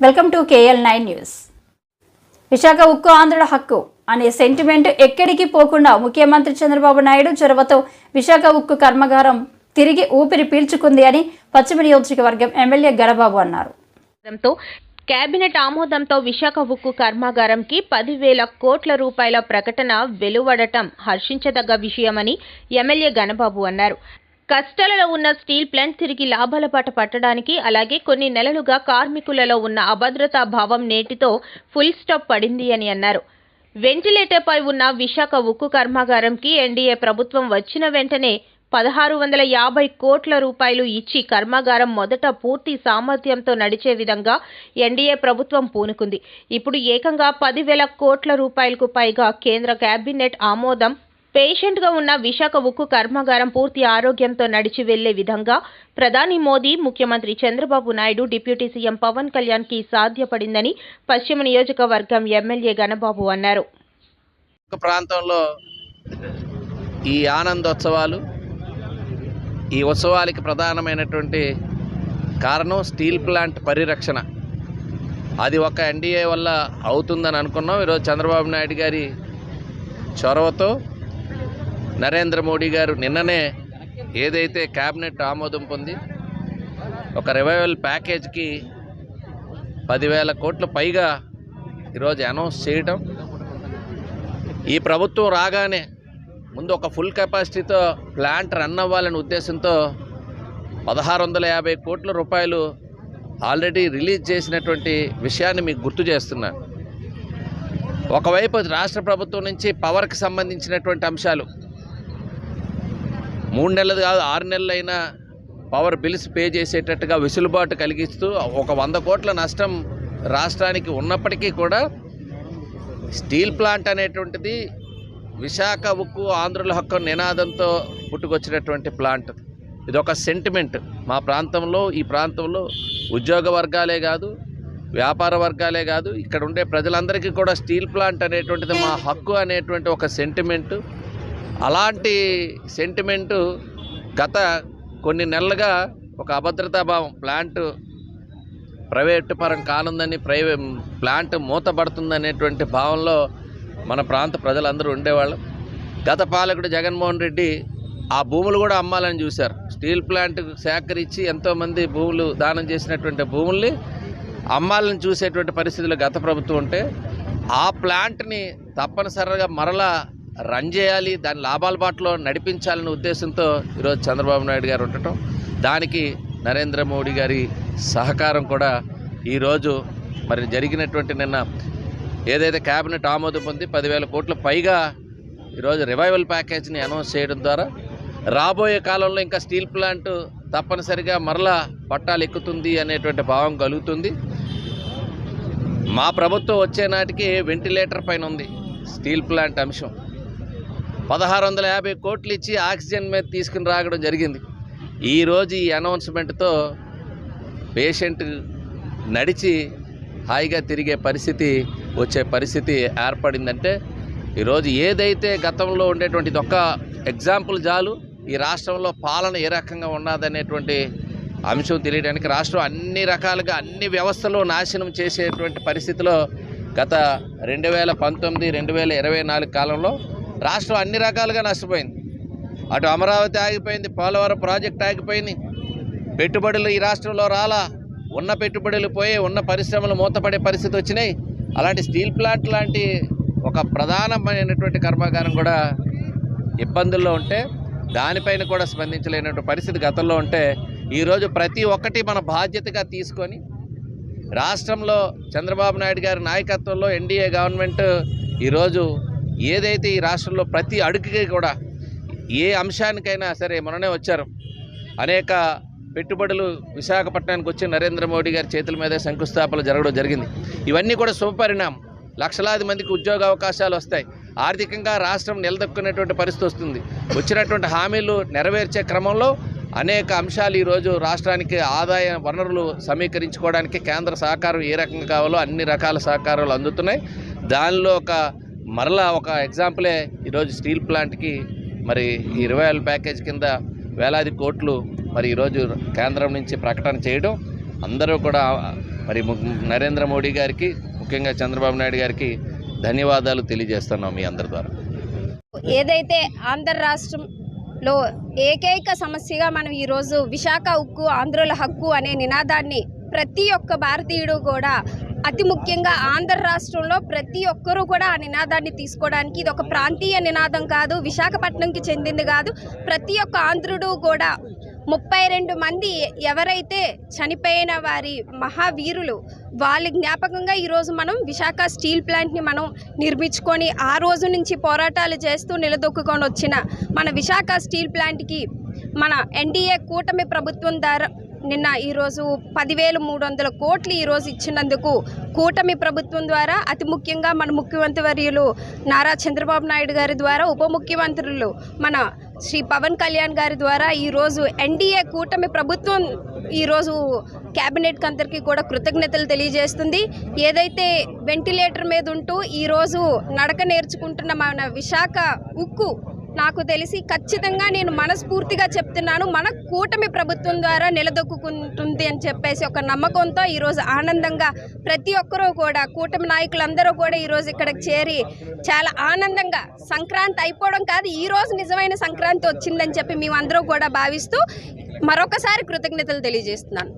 Welcome to KL nine news. Visakha ఉక్కు ఆంధ్రుల హక్కు అనే సెంటిమెంట్ ఎక్కడికి పోకుండా ముఖ్యమంత్రి చంద్రబాబు నాయుడు చొరవతో విశాఖ ఉక్కు కర్మాగారం తిరిగి ఊపిరి పీల్చుకుంది అని పశ్చిమ నియోజకవర్గం ఎమ్మెల్యే గరబాబు అన్నారు. కేబినెట్ ఆమోదంతో విశాఖ ఉక్కు కర్మాగారంకి పదివేల కోట్ల రూపాయల ప్రకటన వెలువడటం హర్షించదగ్గ విషయమని ఎమ్మెల్యే గణబాబు అన్నారు. కష్టాలలో ఉన్న స్టీల్ ప్లాంట్ తిరిగి లాభాల పాట పట్టడానికి అలాగే కొన్ని నెలలుగా కార్మికులలో ఉన్న అభద్రతా భావం నేటితో ఫుల్ స్టాప్ పడింది అని అన్నారు. వెంటిలేటర్పై ఉన్న విశాఖ ఉక్కు కర్మాగారంకి ఎన్డీఏ ప్రభుత్వం వచ్చిన వెంటనే పదహారు వందల యాభై కోట్ల రూపాయలు ఇచ్చి కర్మాగారం మొదట పూర్తి సామర్థ్యంతో నడిచే విధంగా ఎన్డీఏ ప్రభుత్వం పూనుకుంది. ఇప్పుడు ఏకంగా పదివేల కోట్ల రూపాయలకు పైగా కేంద్ర కేబినెట్ ఆమోదం పేషెంట్గా ఉన్న విశాఖ ఉక్కు కర్మాగారం పూర్తి ఆరోగ్యంతో నడిచి వెళ్ళే విధంగా ప్రధాని మోదీ ముఖ్యమంత్రి చంద్రబాబు నాయుడు డిప్యూటీ సీఎం పవన్ కళ్యాణ్కి సాధ్యపడిందని పశ్చిమ నియోజకవర్గం ఎమ్మెల్యే గణబాబు అన్నారు. ఒక ప్రాంతంలో ఈ ఆనందోత్సవాలు ఈ ఉత్సవాలకి ప్రధానమైనటువంటి కారణం స్టీల్ ప్లాంట్ పరిరక్షణ. అది ఒక ఎన్డీఏ వల్ల అవుతుందని అనుకున్నాం. ఈరోజు చంద్రబాబు నాయుడు గారి చొరవతో నరేంద్ర మోడీ గారు నిన్ననే ఏదైతే క్యాబినెట్ ఆమోదం పొంది ఒక రివైవల్ ప్యాకేజ్కి పదివేల కోట్ల పైగా ఈరోజు అనౌన్స్ చేయటం ఈ ప్రభుత్వం రాగానే ముందు ఒక ఫుల్ కెపాసిటీతో ప్లాంట్ రన్ అవ్వాలనే ఉద్దేశంతో పదహారు వందల యాభై కోట్ల రూపాయలు ఆల్రెడీ రిలీజ్ చేసినటువంటి విషయాన్ని మీకు గుర్తు చేస్తున్నా. ఒకవైపు రాష్ట్ర ప్రభుత్వం నుంచి పవర్కి సంబంధించినటువంటి అంశాలు మూడు నెలలు కాదు ఆరు నెలలైనా పవర్ బిల్స్ పే చేసేటట్టుగా వెసులుబాటు కలిగిస్తూ ఒక వంద కోట్ల నష్టం రాష్ట్రానికి ఉన్నప్పటికీ కూడా స్టీల్ ప్లాంట్ అనేటువంటిది విశాఖ ఉక్కు ఆంధ్రుల హక్కు నినాదంతో పుట్టుకొచ్చినటువంటి ప్లాంట్. ఇది ఒక సెంటిమెంట్ మా ప్రాంతంలో ఈ ప్రాంతంలో ఉద్యోగ వర్గాలే కాదు వ్యాపార వర్గాలే కాదు ఇక్కడ ఉండే ప్రజలందరికీ కూడా స్టీల్ ప్లాంట్ అనేటువంటిది మా హక్కు అనేటువంటి ఒక సెంటిమెంటు అలాంటి సెంటిమెంటు గత కొన్ని నెలలుగా ఒక అభద్రతా భావం ప్లాంట్ ప్రైవేట్ పరం కానుందని ప్రైవే ప్లాంట్ మూతపడుతుందనేటువంటి భావంలో మన ప్రాంత ప్రజలందరూ ఉండేవాళ్ళు. గత పాలకుడు జగన్మోహన్ రెడ్డి ఆ భూములు కూడా అమ్మాలని చూశారు. స్టీల్ ప్లాంట్ సేకరించి ఎంతోమంది భూములు దానం చేసినటువంటి భూముల్ని అమ్మాలని చూసేటువంటి పరిస్థితులు గత ప్రభుత్వం ఉంటే ఆ ప్లాంట్ని తప్పనిసరిగా మరలా రన్ చేయాలి దాని లాభాల బాటలో నడిపించాలనే ఉద్దేశంతో ఈరోజు చంద్రబాబు నాయుడు గారు ఉండటం. దానికి నరేంద్ర మోడీ గారి సహకారం కూడా ఈరోజు మరి జరిగినటువంటి నిన్న ఏదైతే క్యాబినెట్ ఆమోదం పొంది పదివేల కోట్ల పైగా ఈరోజు రివైవల్ ప్యాకేజ్ని అనౌన్స్ చేయడం ద్వారా రాబోయే కాలంలో ఇంకా స్టీల్ ప్లాంట్ తప్పనిసరిగా మరలా పట్టాలు ఎక్కుతుంది అనేటువంటి భావం కలుగుతుంది. మా ప్రభుత్వం వచ్చే నాటికి వెంటిలేటర్ పైన ఉంది స్టీల్ ప్లాంట్ అంశం. పదహారు వందల యాభై కోట్లు ఇచ్చి ఆక్సిజన్ మీద తీసుకుని రావడం జరిగింది. ఈరోజు ఈ అనౌన్స్మెంట్తో పేషెంట్ నడిచి హాయిగా తిరిగే పరిస్థితి వచ్చే పరిస్థితి ఏర్పడిందంటే ఈరోజు ఏదైతే గతంలో ఉండేటువంటి ఒక్క ఎగ్జాంపుల్ చాలు. ఈ రాష్ట్రంలో పాలన ఏ రకంగా ఉన్నదనేటువంటి అంశం తెలియడానికి రాష్ట్రం అన్ని రకాలుగా అన్ని వ్యవస్థలు నాశనం చేసేటువంటి పరిస్థితిలో గత రెండు వేల పంతొమ్మిది రెండు వేల ఇరవై నాలుగు కాలంలో రాష్ట్రం అన్ని రకాలుగా నష్టపోయింది. అటు అమరావతి ఆగిపోయింది పోలవరం ప్రాజెక్ట్ ఆగిపోయింది. పెట్టుబడులు ఈ రాష్ట్రంలో రాలా. ఉన్న పెట్టుబడులు పోయి ఉన్న పరిశ్రమలు మూతపడే పరిస్థితి వచ్చినాయి. అలాంటి స్టీల్ ప్లాంట్ లాంటి ఒక ప్రధానమైనటువంటి కర్మాగారం కూడా ఇబ్బందుల్లో ఉంటే దానిపైన కూడా స్పందించలేనటువంటి పరిస్థితి గతంలో ఉంటే ఈరోజు ప్రతి ఒక్కటి మన బాధ్యతగా తీసుకొని రాష్ట్రంలో చంద్రబాబు నాయుడు గారి నాయకత్వంలో ఎన్డీఏ గవర్నమెంట్ ఈరోజు ఏదైతే ఈ రాష్ట్రంలో ప్రతి అడుగుకి కూడా ఏ అంశానికైనా సరే మొన్ననే వచ్చారు. అనేక పెట్టుబడులు విశాఖపట్నానికి వచ్చి నరేంద్ర మోడీ గారి చేతుల మీదే శంకుస్థాపన జరగడం జరిగింది. ఇవన్నీ కూడా శుభపరిణామం. లక్షలాది మందికి ఉద్యోగ అవకాశాలు వస్తాయి. ఆర్థికంగా రాష్ట్రం నిలదొక్కునేటువంటి పరిస్థితి వస్తుంది. వచ్చినటువంటి హామీలు నెరవేర్చే క్రమంలో అనేక అంశాలు ఈరోజు రాష్ట్రానికి ఆదాయ వనరులు సమీకరించుకోవడానికి కేంద్ర సహకారం ఏ రకంగా కావాలో అన్ని రకాల సహకారాలు అందుతున్నాయి. దానిలో ఒక మరలా ఒక ఎగ్జాంపులే ఈరోజు స్టీల్ ప్లాంట్కి మరి ఈ ఇరవై ఏళ్ళ ప్యాకేజ్ కింద వేలాది కోట్లు మరి ఈరోజు కేంద్రం నుంచి ప్రకటన చేయడం అందరూ కూడా మరి ము- నరేంద్ర మోడీ గారికి ముఖ్యంగా చంద్రబాబు నాయుడు గారికి ధన్యవాదాలు తెలియజేస్తున్నాం మీ అందరి ద్వారా. ఏదైతే ఆంధ్ర రాష్ట్రంలో ఏకైక సమస్యగా మనం ఈరోజు విశాఖ ఉక్కు ఆంధ్రుల హక్కు అనే నినాదాన్ని ప్రతి ఒక్క భారతీయుడు కూడా అతి ముఖ్యంగా ఆంధ్ర రాష్ట్రంలో ప్రతి ఒక్కరూ కూడా ఆ నినాదాన్ని తీసుకోవడానికి ఇది ఒక ప్రాంతీయ నినాదం కాదు విశాఖపట్నంకి చెందింది కాదు. ప్రతి ఒక్క ఆంధ్రుడు కూడా ముప్పై రెండు మంది ఎవరైతే చనిపోయిన వారి మహావీరులు వాళ్ళ జ్ఞాపకంగా ఈరోజు మనం విశాఖ స్టీల్ ప్లాంట్ని మనం నిర్మించుకొని ఆ రోజు నుంచి పోరాటాలు చేస్తూ నిలదొక్కుకొని వచ్చిన మన విశాఖ స్టీల్ ప్లాంట్కి మన ఎన్డీఏ కూటమి ప్రభుత్వం ద్వారా నిన్న ఈరోజు పదివేలు మూడు వందల కోట్లు ఈరోజు ఇచ్చినందుకు కూటమి ప్రభుత్వం ద్వారా అతి ముఖ్యంగా మన ముఖ్యమంత్రి వర్యులు నారా చంద్రబాబు నాయుడు గారి ద్వారా ఉప ముఖ్యమంత్రులు మన శ్రీ పవన్ కళ్యాణ్ గారి ద్వారా ఈరోజు ఎన్డీఏ కూటమి ప్రభుత్వం ఈరోజు క్యాబినెట్కి అందరికీ కూడా కృతజ్ఞతలు తెలియజేస్తుంది. ఏదైతే వెంటిలేటర్ మీద ఉంటూ ఈరోజు నడక నేర్చుకుంటున్న మన విశాఖ ఉక్కు నాకు తెలిసి ఖచ్చితంగా నేను మనస్ఫూర్తిగా చెప్తున్నాను. మన కూటమి ప్రభుత్వం ద్వారా నిలదొక్కుంటుంది అని చెప్పేసి ఒక నమ్మకంతో ఈరోజు ఆనందంగా ప్రతి ఒక్కరూ కూడా కూటమి నాయకులందరూ కూడా ఈరోజు ఇక్కడికి చేరి చాలా ఆనందంగా సంక్రాంతి అయిపోవడం కాదు ఈ రోజు నిజమైన సంక్రాంతి వచ్చిందని చెప్పి మేమందరూ కూడా భావిస్తూ మరొకసారి కృతజ్ఞతలు తెలియజేస్తున్నాను.